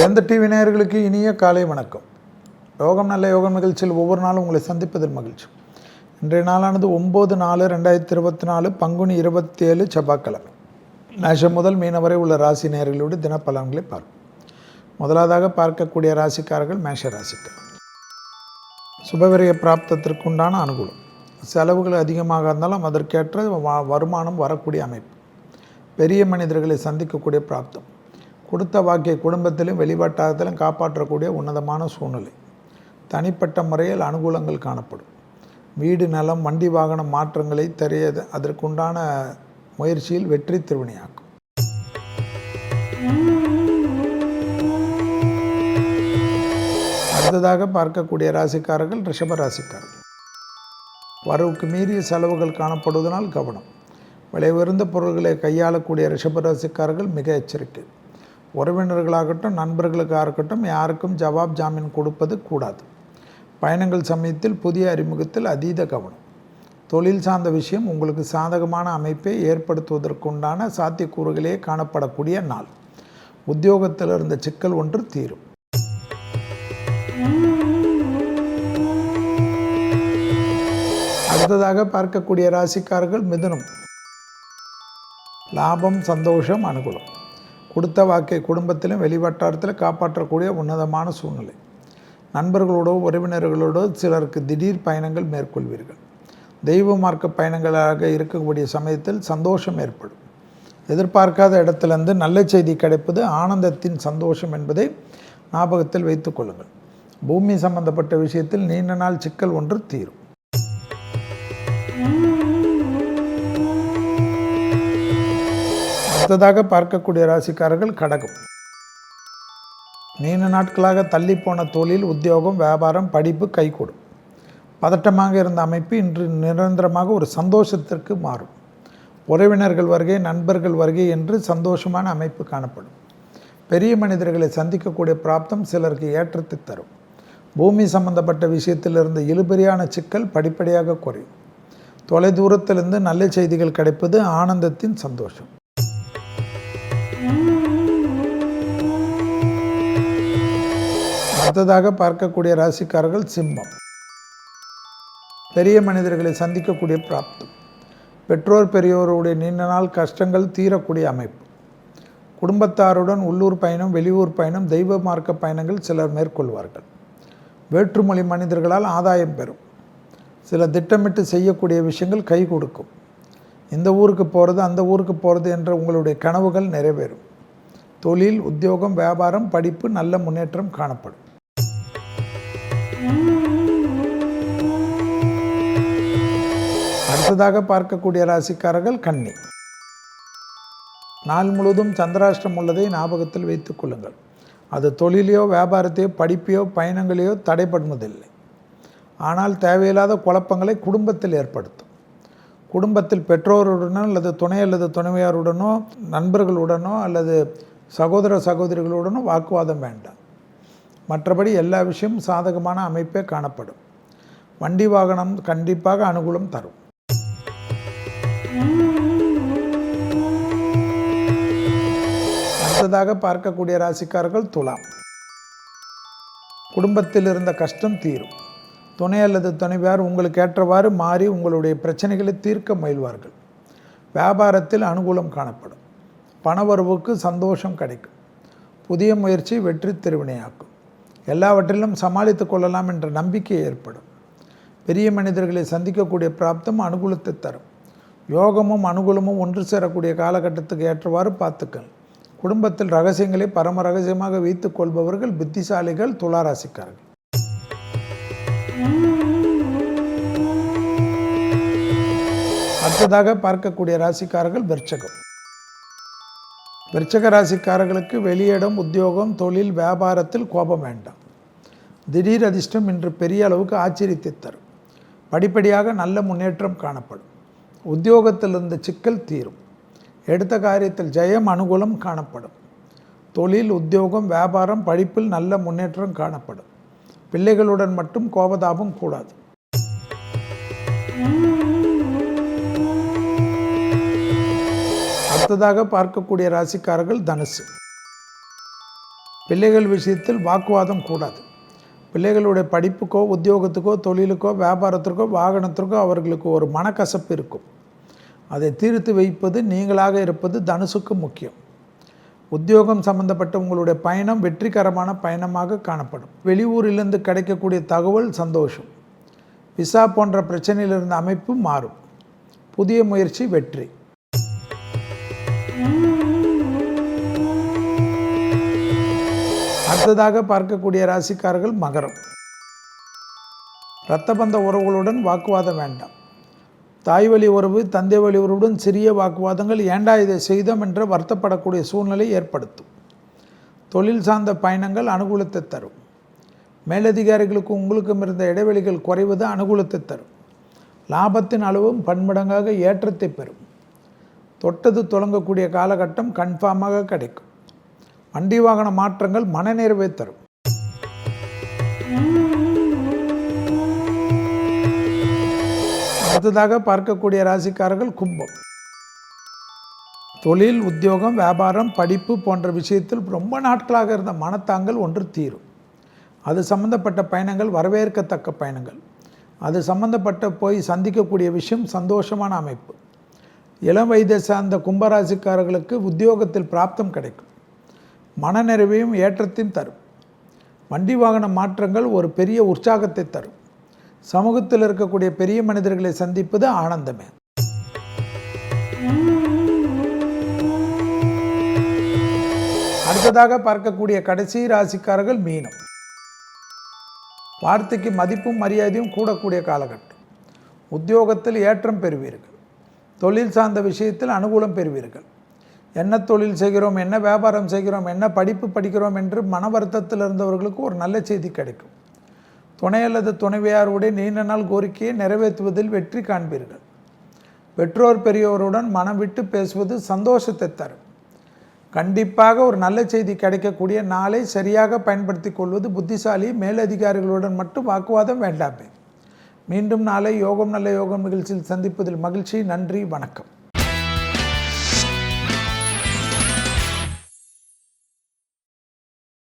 எந்த டிவி நேயர்களுக்கு இனிய காலை வணக்கம். யோகம் நல்ல யோகம் நிகழ்ச்சியில் ஒவ்வொரு நாளும் உங்களை சந்திப்பதில் மகிழ்ச்சி. இன்றைய நாளானது ஒம்பது நாலு ரெண்டாயிரத்தி இருபத்தி நாலு பங்குனி இருபத்தி ஏழு செவ்வாய்க்கிழமை. நேஷம் முதல் மீன வரை உள்ள ராசி நேயர்களோடு தினப்பலன்களை பார்ப்போம். முதலாவதாக பார்க்கக்கூடிய ராசிக்காரர்கள் மேஷ ராசிக்கார் சுபவிரய பிராப்தத்திற்குண்டான அனுகூலம். செலவுகள் அதிகமாக இருந்தாலும் அதற்கேற்ற வ- வருமானம் வரக்கூடிய அமைப்பு. பெரிய மனிதர்களை சந்திக்கக்கூடிய பிராப்தம். கொடுத்த வாக்கிய குடும்பத்திலும் வெளிவட்டாரத்திலும் காப்பாற்றக்கூடிய உன்னதமான சூழ்நிலை. தனிப்பட்ட முறையில் அனுகூலங்கள் காணப்படும். வீடு நலம் வண்டி வாகன மாற்றங்களை தெரிய அதற்குண்டான முயற்சியில் வெற்றி திருவினையாக்கும். அடுத்ததாக பார்க்கக்கூடிய ராசிக்காரர்கள் ரிஷப ராசிக்காரர்கள். வரவுக்கு மீறிய செலவுகள் காணப்படுவதனால் கவனம். விலை உயர்ந்த பொருள்களை கையாளக்கூடிய ரிஷபராசிக்காரர்கள் மிக எச்சரிக்கை. உறவினர்களாகட்டும் நண்பர்களுக்காக இருக்கட்டும் யாருக்கும் ஜவாப் ஜாமீன் கொடுப்பது கூடாது. பயணங்கள் சமயத்தில் புதிய அறிமுகத்தில் அதீத கவனம். தொழில் சார்ந்த விஷயம் உங்களுக்கு சாதகமான அமைப்பை ஏற்படுத்துவதற்குண்டான சாத்தியக்கூறுகளே காணப்படக்கூடிய நாள். உத்தியோகத்தில் இருந்த சிக்கல் ஒன்று தீரும். அடுத்ததாக பார்க்கக்கூடிய ராசிக்காரர்கள் மிதுனம். லாபம் சந்தோஷம் அனுகூலம். கொடுத்த வாக்கை குடும்பத்திலும் வெளிவட்டாரத்தில் காப்பாற்றக்கூடிய உன்னதமான சூழ்நிலை. நண்பர்களோடோ உறவினர்களோடோ சிலருக்கு திடீர் பயணங்கள் மேற்கொள்வீர்கள். தெய்வ மார்க்க பயணங்களாக இருக்கக்கூடிய சமயத்தில் சந்தோஷம் ஏற்படும். எதிர்பார்க்காத இடத்திலிருந்து நல்ல செய்தி கிடைப்பது ஆனந்தத்தின் சந்தோஷம் என்பதை ஞாபகத்தில் வைத்துக்கொள்ளுங்கள் பூமி சம்பந்தப்பட்ட விஷயத்தில் நீண்ட நாள் சிக்கல் ஒன்று தீரும். அடுத்ததாக பார்க்கக்கூடிய ராசிக்காரர்கள் கடகம். நீண்ட நாட்களாக தள்ளி போன தொழில் உத்தியோகம் வியாபாரம் படிப்பு கைகூடும். பதட்டமாக இருந்த அமைப்பு இன்று நிரந்தரமாக ஒரு சந்தோஷத்திற்கு மாறும். உறவினர்கள் வருகை நண்பர்கள் வருகை என்று சந்தோஷமான அமைப்பு காணப்படும். பெரிய மனிதர்களை சந்திக்கக்கூடிய பிராப்தம் சிலருக்கு ஏற்றத்தை தரும். பூமி சம்பந்தப்பட்ட விஷயத்தில் இருந்த இழுபறியான சிக்கல் படிப்படியாக குறையும். தொலைதூரத்திலிருந்து நல்ல செய்திகள் கிடைப்பது ஆனந்தத்தின் சந்தோஷம். அடுத்ததாக பார்க்கக்கூடிய ராசிக்காரர்கள் சிம்மம். பெரிய மனிதர்களை சந்திக்கக்கூடிய பிராப்தம் பெற்றோர் பெரியோருடைய நீண்ட நாள் கஷ்டங்கள் தீரக்கூடிய அமைப்பு. குடும்பத்தாருடன் உள்ளூர் பயணம் வெளியூர் பயணம் தெய்வ மார்க்க பயணங்கள் சிலர் மேற்கொள்வார்கள். வேற்றுமொழி மனிதர்களால் ஆதாயம் பெறும். சில திட்டமிட்டு செய்யக்கூடிய விஷயங்கள் கை கொடுக்கும். இந்த ஊருக்கு போகிறது அந்த ஊருக்கு போகிறது என்ற உங்களுடைய கனவுகள் நிறைவேறும். தொழில் உத்தியோகம் வியாபாரம் படிப்பு நல்ல முன்னேற்றம் காணப்படும். அடுத்ததாக பார்க்கக்கூடிய ராசிக்காரர்கள் கன்னி. நாள் முழுவதும் சந்திராஷ்டம் உள்ளதை ஞாபகத்தில் வைத்துக் கொள்ளுங்கள். அது தொழிலையோ வியாபாரத்தையோ படிப்பையோ பயணங்களையோ தடைப்படுவதில்லை ஆனால் தேவையில்லாத குழப்பங்களை குடும்பத்தில் ஏற்படுத்தும். குடும்பத்தில் பெற்றோருடனோ அல்லது துணை அல்லது துணைவியாருடனோ நண்பர்களுடனோ அல்லது சகோதர சகோதரிகளுடனோ வாக்குவாதம் வேண்டாம். மற்றபடி எல்லா விஷயமும் சாதகமான அமைப்பே காணப்படும். வண்டி வாகனம் கண்டிப்பாக அனுகூலம் தரும். அடுத்ததாக பார்க்கக்கூடிய ராசிக்காரர்கள் துலாம். குடும்பத்தில் இருந்த கஷ்டம் தீரும். துணை அல்லது துணைவியார் உங்களுக்கு ஏற்றவாறு மாறி உங்களுடைய பிரச்சனைகளை தீர்க்க முயல்வார்கள். வியாபாரத்தில் அனுகூலம் காணப்படும். பணவரவுக்கு சந்தோஷம் கிடைக்கும். புதிய முயற்சி வெற்றி திருவினையாக்கும். எல்லாவற்றிலும் சமாளித்து கொள்ளலாம் என்ற நம்பிக்கை ஏற்படும். பெரிய மனிதர்களை சந்திக்கக்கூடிய பிராப்தம் அனுகூலத்தை தரும். யோகமும் அனுகூலமும் ஒன்று சேரக்கூடிய காலகட்டத்துக்கு ஏற்றவாறு பார்த்துக்கள். குடும்பத்தில் ரகசியங்களை பரம ரகசியமாக வைத்துக் கொள்பவர்கள் புத்திசாலிகள் துளாராசிக்காரர்கள். அடுத்ததாக பார்க்கக்கூடிய ராசிக்காரர்கள் விருச்சகம். விருச்சக ராசிக்காரர்களுக்கு வெளியிடம் உத்தியோகம் தொழில் வியாபாரத்தில் கோபம் வேண்டாம். திடீர் அதிர்ஷ்டம் இன்று பெரிய அளவுக்கு ஆச்சரியத்தை தரும் படிப்படியாக நல்ல முன்னேற்றம் காணப்படும். உத்தியோகத்தில் இருந்த சிக்கல் தீரும். எடுத்த காரியத்தில் ஜெயம் அனுகூலம் காணப்படும். தொழில் உத்தியோகம் வியாபாரம் படிப்பில் நல்ல முன்னேற்றம் காணப்படும். பிள்ளைகளுடன் மட்டும் கோபதாபம் கூடாது. அடுத்ததாக பார்க்கக்கூடிய ராசிக்காரர்கள் தனுசு. பிள்ளைகள் விஷயத்தில் வாக்குவாதம் கூடாது. பிள்ளைகளுடைய படிப்புக்கோ உத்தியோகத்துக்கோ தொழிலுக்கோ வியாபாரத்திற்கோ வாகனத்திற்கோ அவர்களுக்கு ஒரு மனக்கசப்பு இருக்கும். அதை தீர்த்து வைப்பது நீங்களாக இருப்பது தனுசுக்கு முக்கியம். உத்தியோகம் சம்பந்தப்பட்ட உங்களுடைய பயணம் வெற்றிகரமான பயணமாக காணப்படும். வெளியூரிலிருந்து கிடைக்கக்கூடிய தகவல் சந்தோஷம். விசா போன்ற பிரச்சனையிலிருந்து அமைப்பு மாறும். புதிய முயற்சி வெற்றி. அடுத்ததாக பார்க்கக்கூடிய ராசிக்காரர்கள் மகரம். இரத்தபந்த உறவுகளுடன் வாக்குவாதம் வேண்டாம். தாய் வழி உறவு தந்தை வழி உறவுடன் சிறிய வாக்குவாதங்கள் ஏண்டா இதை செய்தோம் என்று வருத்தப்படக்கூடிய சூழ்நிலை ஏற்படுத்தும். தொழில் சார்ந்த பயணங்கள் அனுகூலத்தை தரும். மேலதிகாரிகளுக்கு உங்களுக்கும் இருந்த இடைவெளிகள் குறைவது அனுகூலத்தை தரும். லாபத்தின் அளவும் பன்மடங்காக ஏற்றத்தை பெறும். தொட்டது தொடங்கக்கூடிய காலகட்டம் கன்ஃபார்மாக கிடைக்கும். வண்டி வாகன மாற்றங்கள் மனநிறைவை தரும். அடுத்ததாக பார்க்கக்கூடிய ராசிக்காரர்கள் கும்பம். தொழில் உத்தியோகம் வியாபாரம் படிப்பு போன்ற விஷயத்தில் ரொம்ப நாட்களாக இருந்த மனத்தாங்கள் ஒன்று தீரும். அது சம்பந்தப்பட்ட பயணங்கள் வரவேற்கத்தக்க பயணங்கள். அது சம்பந்தப்பட்ட போய் சந்திக்கக்கூடிய விஷயம் சந்தோஷமான அமைப்பு. இளம் வயதை சார்ந்த கும்பராசிக்காரர்களுக்கு உத்தியோகத்தில் பிராப்தம் கிடைக்கும். மனநிறைவையும் ஏற்றத்தையும் தரும். வண்டி வாகன மாற்றங்கள் ஒரு பெரிய உற்சாகத்தை தரும். சமூகத்தில் இருக்கக்கூடிய பெரிய மனிதர்களை சந்திப்பது ஆனந்தமே. அடுத்ததாக பார்க்கக்கூடிய கடைசி ராசிக்காரர்கள் மீனம். வார்த்தைக்கு மதிப்பும் மரியாதையும் கூடக்கூடிய காலகட்டம். உத்தியோகத்தில் ஏற்றம் பெறுவீர்கள். தொழில் சார்ந்த விஷயத்தில் அனுகூலம் பெறுவீர்கள். என்ன தொழில் செய்கிறோம் என்ன வியாபாரம் செய்கிறோம் என்ன படிப்பு படிக்கிறோம் என்று மன வருத்தத்தில் இருந்தவர்களுக்கு ஒரு நல்ல செய்தி கிடைக்கும். துணை அல்லது துணைவியாருடைய நீண்ட நாள் கோரிக்கையை நிறைவேற்றுவதில் வெற்றி காண்பீர்கள். பெற்றோர் பெரியோருடன் மனம் விட்டு பேசுவது சந்தோஷத்தை தரும். கண்டிப்பாக ஒரு நல்ல செய்தி கிடைக்கக்கூடிய நாளை சரியாக பயன்படுத்தி கொள்வது புத்திசாலி மேலதிகாரிகளுடன் மட்டும் வாக்குவாதம் வேண்டாமே. மீண்டும் நாளை யோகம் நல்ல யோகம் நிகழ்ச்சியில் சந்திப்பதில் மகிழ்ச்சி. நன்றி வணக்கம்.